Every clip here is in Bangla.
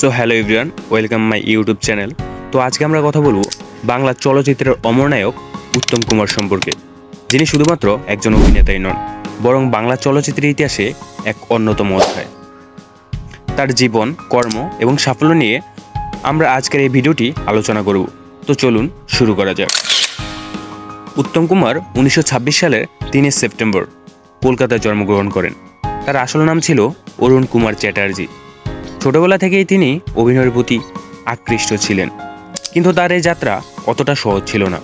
So hello everyone welcome my YouTube channel তো আজকে আমরা কথা বলব বাংলা চলচ্চিত্রের অমরনায়ক উত্তম কুমার সম্পর্কে, যিনি শুধুমাত্র একজন অভিনেতাই নন, বরং বাংলা চলচ্চিত্রের ইতিহাসে এক অন্যতম অধ্যায়। তার জীবন, কর্ম এবং সাফল্য নিয়ে আমরা আজকের এই ভিডিওটি আলোচনা করব। তো চলুন শুরু করা যাক। উত্তম কুমার উনিশশো সালের তিনে সেপ্টেম্বর কলকাতায় জন্মগ্রহণ করেন। তার আসল নাম ছিল অরুণ কুমার চ্যাটার্জি। ছোটবেলা থেকেই তিনি অভিনয়ের প্রতি আকৃষ্ট ছিলেন। কিন্তু তার এই যাত্রা অতটা সহজ ছিল না।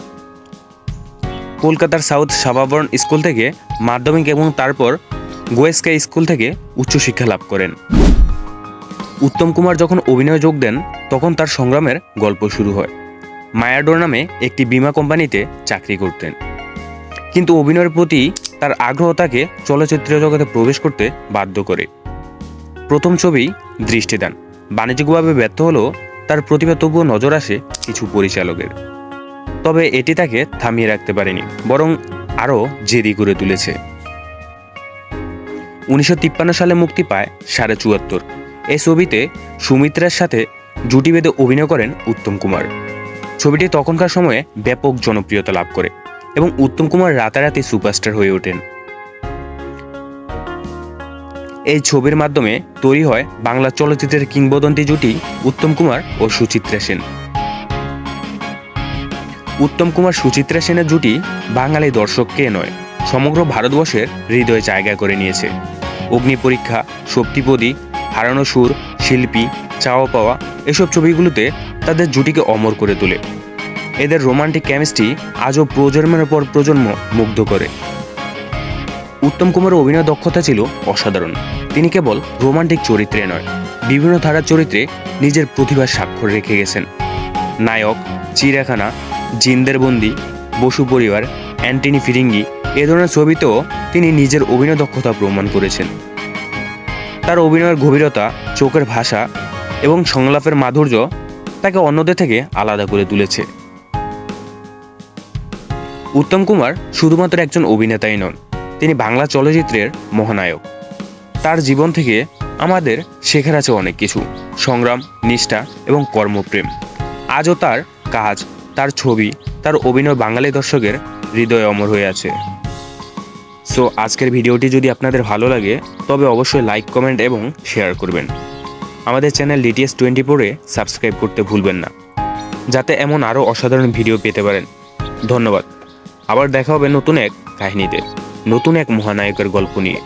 কলকাতার সাউথ সাবাবর্ন স্কুল থেকে মাধ্যমিক এবং তারপর গোয়েস্কা স্কুল থেকে উচ্চশিক্ষা লাভ করেন। উত্তম কুমার যখন অভিনয়ে যোগ দেন, তখন তার সংগ্রামের গল্প শুরু হয়। মায়াডোর নামে একটি বীমা কোম্পানিতে চাকরি করতেন। কিন্তু অভিনয়ের প্রতি তার আগ্রহ তাকে চলচ্চিত্র জগতে প্রবেশ করতে বাধ্য করে। প্রথম ছবি দৃষ্টিদান বাণিজ্যিকভাবে ব্যর্থ হলেও তার প্রতিভা তবুও নজর আসে কিছু পরিচালকের। তবে এটি তাকে থামিয়ে রাখতে পারেনি, বরং আরও জেদি করে তুলেছে। উনিশশো তিপ্পান্ন সালে মুক্তি পায় সাড়ে চুয়াত্তর। এই ছবিতে সুমিত্রার সাথে জুটি বেঁধে অভিনয় করেন উত্তম কুমার। ছবিটি তখনকার সময়ে ব্যাপক জনপ্রিয়তা লাভ করে এবং উত্তম কুমার রাতারাতি সুপারস্টার হয়ে ওঠেন। এই ছবির মাধ্যমে তৈরি হয় বাংলা চলচ্চিত্রের কিংবদন্তি জুটি উত্তম কুমার ও সুচিত্রা সেন। উত্তম কুমার সুচিত্রা সেনের জুটি বাঙালি দর্শককে নয়, সমগ্র ভারতবর্ষের হৃদয়ে জায়গা করে নিয়েছে। অগ্নি পরীক্ষা শক্তিপদী হারানো সুর, শিল্পী, চাওয়া পাওয়া এসব ছবিগুলোতে তাদের জুটিকে অমর করে তোলে। এদের রোমান্টিক কেমিস্ট্রি আজও প্রজন্মের পর প্রজন্ম মুগ্ধ করে। উত্তম কুমারের অভিনয় দক্ষতা ছিল অসাধারণ। তিনি কেবল রোমান্টিক চরিত্রে নয়, বিভিন্ন ধারার চরিত্রে নিজের প্রতিভার স্বাক্ষর রেখে গেছেন। নায়ক, চিড়িয়াখানা, জিন্দের বন্দি, বসু পরিবার, অ্যান্টনি ফিরিঙ্গি, এ ধরনের ছবিতেও তিনি নিজের অভিনয় দক্ষতা প্রমাণ করেছেন। তার অভিনয়ের গভীরতা, চোখের ভাষা এবং সংলাপের মাধুর্য তাকে অন্যদের থেকে আলাদা করে তুলেছে। উত্তম কুমার শুধুমাত্র একজন অভিনেতাই নন তিনি বাংলা চলচ্চিত্রের মহানায়ক। তার জীবন থেকে আমাদের শেখার আছে অনেক কিছু। সংগ্রাম, নিষ্ঠা এবং কর্মপ্রেম। আজও তার কাজ, তার ছবি, তার অভিনয় বাঙালি দর্শকের হৃদয়ে অমর হয়ে আছে। সো আজকের ভিডিওটি যদি আপনাদের ভালো লাগে, তবে অবশ্যই লাইক কমেন্ট এবং শেয়ার করবেন। আমাদের চ্যানেল ডিটিএস টোয়েন্টি ফোরে সাবস্ক্রাইব করতে ভুলবেন না। যাতে এমন আরও অসাধারণ ভিডিও পেতে পারেন। ধন্যবাদ। আবার দেখা হবে নতুন এক কাহিনীতে। নতুন এক মহানায়কের গল্প নিয়ে।